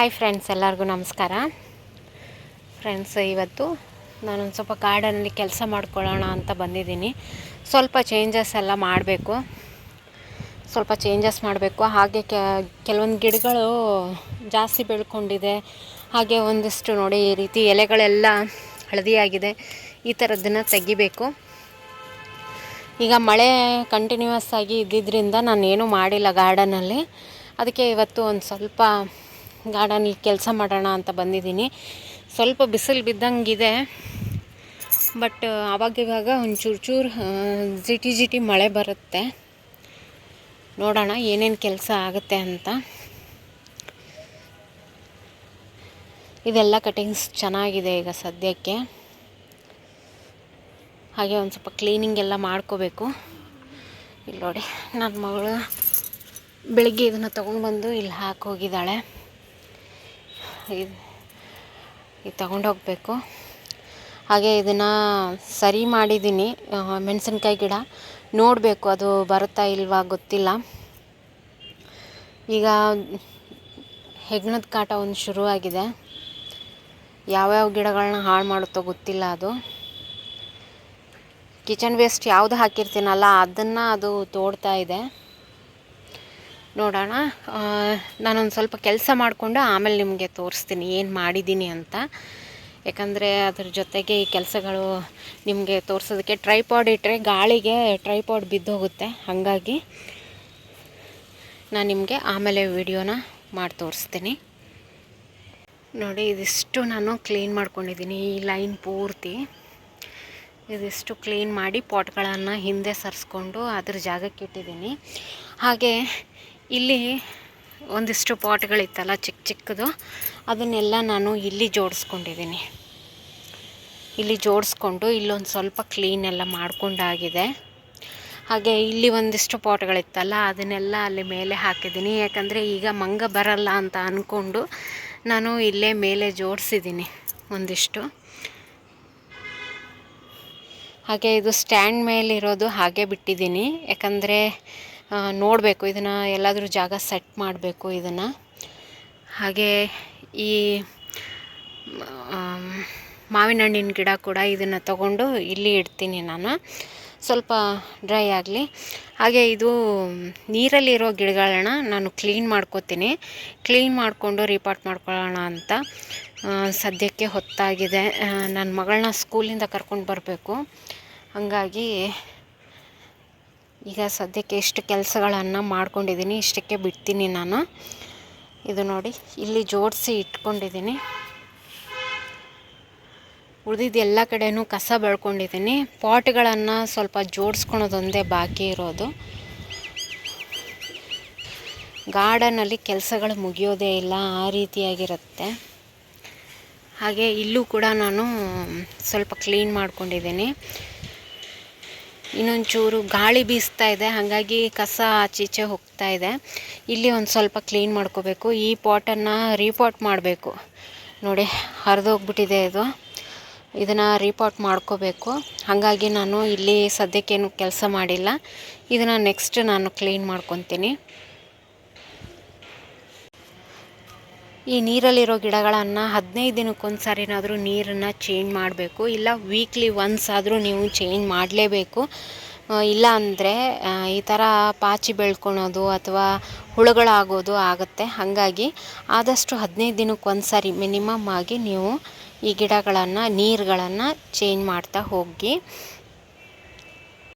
Hi friends ಎಲ್ಲರಿಗೂ ನಮಸ್ಕಾರ. Friends ಇವತ್ತು ನಾನೊಂದು ಸ್ವಲ್ಪ ಗಾರ್ಡನಲ್ಲಿ ಕೆಲಸ ಮಾಡ್ಕೊಳ್ಳೋಣ ಅಂತ ಬಂದಿದ್ದೀನಿ. ಸ್ವಲ್ಪ ಚೇಂಜಸ್ ಎಲ್ಲ ಮಾಡಬೇಕು. ಸ್ವಲ್ಪ ಚೇಂಜಸ್ ಮಾಡಬೇಕು. ಹಾಗೆ ಕೆಲವೊಂದು ಗಿಡಗಳು ಜಾಸ್ತಿ ಬೆಳ್ಕೊಂಡಿದೆ. ಹಾಗೆ ಒಂದಿಷ್ಟು ನೋಡಿ ಈ ರೀತಿ ಎಲೆಗಳೆಲ್ಲ ಹಳದಿಯಾಗಿದೆ. ಈ ಥರದ್ದನ್ನು ತೆಗಿಬೇಕು. ಈಗ ಮಳೆ ಕಂಟಿನ್ಯೂಸ್ ಆಗಿ ಇದ್ದಿದ್ದರಿಂದ ನಾನು ಏನೂ ಮಾಡಿಲ್ಲ ಗಾರ್ಡನಲ್ಲಿ ಅದಕ್ಕೆ ಇವತ್ತು ಒಂದು ಸ್ವಲ್ಪ ಗಾರ್ಡನಲ್ಲಿ ಕೆಲಸ ಮಾಡೋಣ ಅಂತ ಬಂದಿದ್ದೀನಿ. ಸ್ವಲ್ಪ ಬಿಸಿಲು ಬಿದ್ದಂಗಿದೆ. ಬಟ್ ಆವಾಗಿವಾಗ ಒಂದು ಚೂರು ಜಿಟಿ ಜಿಟಿ ಮಳೆ ಬರುತ್ತೆ. ನೋಡೋಣ ಏನೇನು ಕೆಲಸ ಆಗುತ್ತೆ ಅಂತ. ಇದೆಲ್ಲ ಕಟಿಂಗ್ಸ್ ಚೆನ್ನಾಗಿದೆ ಈಗ ಸದ್ಯಕ್ಕೆ. ಹಾಗೆ ಒಂದು ಸ್ವಲ್ಪ ಕ್ಲೀನಿಂಗ್ ಎಲ್ಲ ಮಾಡ್ಕೋಬೇಕು. ಇಲ್ಲಿ ನೋಡಿ ನನ್ನ ಮಗಳು ಬೆಳಿಗ್ಗೆ ಇದನ್ನು ತೊಗೊಂಡು ಬಂದು ಇಲ್ಲಿ ಹಾಕಿ ಹೋಗಿದ್ದಾಳೆ. ಇದು ಇದು ತಗೊಂಡೋಗ್ಬೇಕು ಹಾಗೆ ಇದನ್ನು ಸರಿ ಮಾಡಿದ್ದೀನಿ ಮೆಣಸಿನ್ಕಾಯಿ ಗಿಡ. ನೋಡಬೇಕು ಅದು ಬರುತ್ತಾ ಇಲ್ವಾ ಗೊತ್ತಿಲ್ಲ. ಈಗ ಹೆಗ್ಣದ ಕಾಟ ಒಂದು ಶುರುವಾಗಿದೆ. ಯಾವ್ಯಾವ ಗಿಡಗಳನ್ನ ಹಾಳು ಮಾಡುತ್ತೋ ಗೊತ್ತಿಲ್ಲ ಅದು. ಕಿಚನ್ ವೇಸ್ಟ್ ಯಾವುದು ಹಾಕಿರ್ತೀನಲ್ಲ, ಅದನ್ನು ಅದು ತೋಡ್ತಾ ಇದೆ. ನೋಡೋಣ. ನಾನೊಂದು ಸ್ವಲ್ಪ ಕೆಲಸ ಮಾಡಿಕೊಂಡು ಆಮೇಲೆ ನಿಮಗೆ ತೋರಿಸ್ತೀನಿ ಏನು ಮಾಡಿದ್ದೀನಿ ಅಂತ. ಯಾಕಂದರೆ ಅದ್ರ ಜೊತೆಗೆ ಈ ಕೆಲಸಗಳು ನಿಮಗೆ ತೋರಿಸೋದಕ್ಕೆ ಟ್ರೈಪಾಡ್ ಇಟ್ಟರೆ ಗಾಳಿಗೆ ಟ್ರೈಪಾಡ್ ಬಿದ್ದೋಗುತ್ತೆ. ಹಾಗಾಗಿ ನಾನು ನಿಮಗೆ ಆಮೇಲೆ ವಿಡಿಯೋನ ಮಾಡಿ ತೋರಿಸ್ತೀನಿ. ನೋಡಿ, ಇದಿಷ್ಟು ನಾನು ಕ್ಲೀನ್ ಮಾಡ್ಕೊಂಡಿದ್ದೀನಿ ಈ ಲೈನ್ ಪೂರ್ತಿ. ಇದಿಷ್ಟು ಕ್ಲೀನ್ ಮಾಡಿ ಪಾಟ್ಗಳನ್ನು ಹಿಂದೆ ಸರಿಸ್ಕೊಂಡು ಅದ್ರ ಜಾಗಕ್ಕೆ ಇಟ್ಟಿದ್ದೀನಿ ಹಾಗೆ ಇಲ್ಲಿ ಒಂದಿಷ್ಟು ಪಾಟ್ಗಳಿತ್ತಲ್ಲ, ಚಿಕ್ಕ ಚಿಕ್ಕದು. ಅದನ್ನೆಲ್ಲ ನಾನು ಇಲ್ಲಿ ಜೋಡಿಸ್ಕೊಂಡಿದ್ದೀನಿ. ಇಲ್ಲಿ ಜೋಡಿಸ್ಕೊಂಡು ಇಲ್ಲೊಂದು ಸ್ವಲ್ಪ ಕ್ಲೀನ್ ಎಲ್ಲ ಮಾಡ್ಕೊಂಡಾಗಿದೆ. ಹಾಗೆ ಇಲ್ಲಿ ಒಂದಿಷ್ಟು ಪಾಟ್ಗಳಿತ್ತಲ್ಲ, ಅದನ್ನೆಲ್ಲ ಅಲ್ಲಿ ಮೇಲೆ ಹಾಕಿದ್ದೀನಿ. ಯಾಕಂದರೆ ಈಗ ಮಂಗ ಬರಲ್ಲ ಅಂತ ಅಂದ್ಕೊಂಡು ನಾನು ಇಲ್ಲೇ ಮೇಲೆ ಜೋಡಿಸಿದ್ದೀನಿ ಒಂದಿಷ್ಟು. ಹಾಗೆ ಇದು ಸ್ಟ್ಯಾಂಡ್ ಮೇಲಿರೋದು ಹಾಗೆ ಬಿಟ್ಟಿದ್ದೀನಿ. ಯಾಕಂದರೆ ನೋಡಬೇಕು, ಇದನ್ನು ಎಲ್ಲಾದರೂ ಜಾಗ ಸೆಟ್ ಮಾಡಬೇಕು ಇದನ್ನು. ಹಾಗೆ ಈ ಮಾವಿನ ಹಣ್ಣಿನ ಗಿಡ ಕೂಡ ಇದನ್ನು ತಗೊಂಡು ಇಲ್ಲಿ ಇಡ್ತೀನಿ ನಾನು. ಸ್ವಲ್ಪ ಡ್ರೈ ಆಗಲಿ. ಹಾಗೆ ಇದು ನೀರಲ್ಲಿರೋ ಗಿಡಗಳನ್ನ ನಾನು ಕ್ಲೀನ್ ಮಾಡ್ಕೋತೀನಿ. ಕ್ಲೀನ್ ಮಾಡಿಕೊಂಡು ರಿಪಾರ್ಟ್ ಮಾಡ್ಕೊಳ್ಳೋಣ ಅಂತ. ಸದ್ಯಕ್ಕೆ ಹೊತ್ತಾಗಿದೆ. ನನ್ನ ಮಗಳನ್ನ ಸ್ಕೂಲಿಂದ ಕರ್ಕೊಂಡು ಬರಬೇಕು. ಹಾಗಾಗಿ ಈಗ ಸದ್ಯಕ್ಕೆ ಎಷ್ಟು ಕೆಲಸಗಳನ್ನು ಮಾಡ್ಕೊಂಡಿದ್ದೀನಿ ಇಷ್ಟಕ್ಕೆ ಬಿಡ್ತೀನಿ ನಾನು. ಇದು ನೋಡಿ, ಇಲ್ಲಿ ಜೋಡಿಸಿ ಇಟ್ಕೊಂಡಿದ್ದೀನಿ ಉಳಿದಿದ್ದು ಎಲ್ಲ ಕಡೆಯೂ ಕಸ ಬೆಳ್ಕೊಂಡಿದ್ದೀನಿ ಪಾಟ್ಗಳನ್ನು ಸ್ವಲ್ಪ ಜೋಡಿಸ್ಕೊಳೋದೊಂದೇ ಬಾಕಿ ಇರೋದು. ಗಾರ್ಡನಲ್ಲಿ ಕೆಲಸಗಳು ಮುಗಿಯೋದೇ ಇಲ್ಲ, ಆ ರೀತಿಯಾಗಿರುತ್ತೆ. ಹಾಗೆ ಇಲ್ಲೂ ಕೂಡ ನಾನು ಸ್ವಲ್ಪ ಕ್ಲೀನ್ ಮಾಡ್ಕೊಂಡಿದ್ದೀನಿ ಇನ್ನೊಂಚೂರು ಗಾಳಿ ಬೀಸ್ತಾ ಇದೆ. ಹಾಗಾಗಿ ಕಸ ಆಚೀಚೆ ಹೋಗ್ತಾ ಇದೆ. ಇಲ್ಲಿ ಒಂದು ಸ್ವಲ್ಪ ಕ್ಲೀನ್ ಮಾಡ್ಕೋಬೇಕು. ಈ ಪಾಟನ್ನು ರೀಪಾಟ್ ಮಾಡಬೇಕು. ನೋಡಿ, ಹರಿದೋಗ್ಬಿಟ್ಟಿದೆ ಇದು. ಇದನ್ನು ರೀಪಾಟ್ ಮಾಡ್ಕೋಬೇಕು. ಹಾಗಾಗಿ ನಾನು ಇಲ್ಲಿ ಸದ್ಯಕ್ಕೇನು ಕೆಲಸ ಮಾಡಿಲ್ಲ. ಇದನ್ನು ನೆಕ್ಸ್ಟ್ ನಾನು ಕ್ಲೀನ್ ಮಾಡ್ಕೊತೀನಿ. ಈ ನೀರಲ್ಲಿರೋ ಗಿಡಗಳನ್ನು ಹದಿನೈದು ದಿನಕ್ಕೊಂದು ಸಾರಿನಾದರೂ ನೀರನ್ನು ಚೇಂಜ್ ಮಾಡಬೇಕು. ಇಲ್ಲ ವೀಕ್ಲಿ ಒನ್ಸ್ ಆದರೂ ನೀವು ಚೇಂಜ್ ಮಾಡಲೇಬೇಕು. ಇಲ್ಲ ಅಂದರೆ ಈ ಥರ ಪಾಚಿ ಬೆಳ್ಕೊಳೋದು ಅಥವಾ ಹುಳುಗಳಾಗೋದು ಆಗುತ್ತೆ. ಹಾಗಾಗಿ ಆದಷ್ಟು ಹದಿನೈದು ದಿನಕ್ಕೆ ಒಂದು ಸಾರಿ ಮಿನಿಮಮ್ ಆಗಿ ನೀವು ಈ ಗಿಡಗಳನ್ನು, ನೀರುಗಳನ್ನು ಚೇಂಜ್ ಮಾಡ್ತಾ ಹೋಗಿ.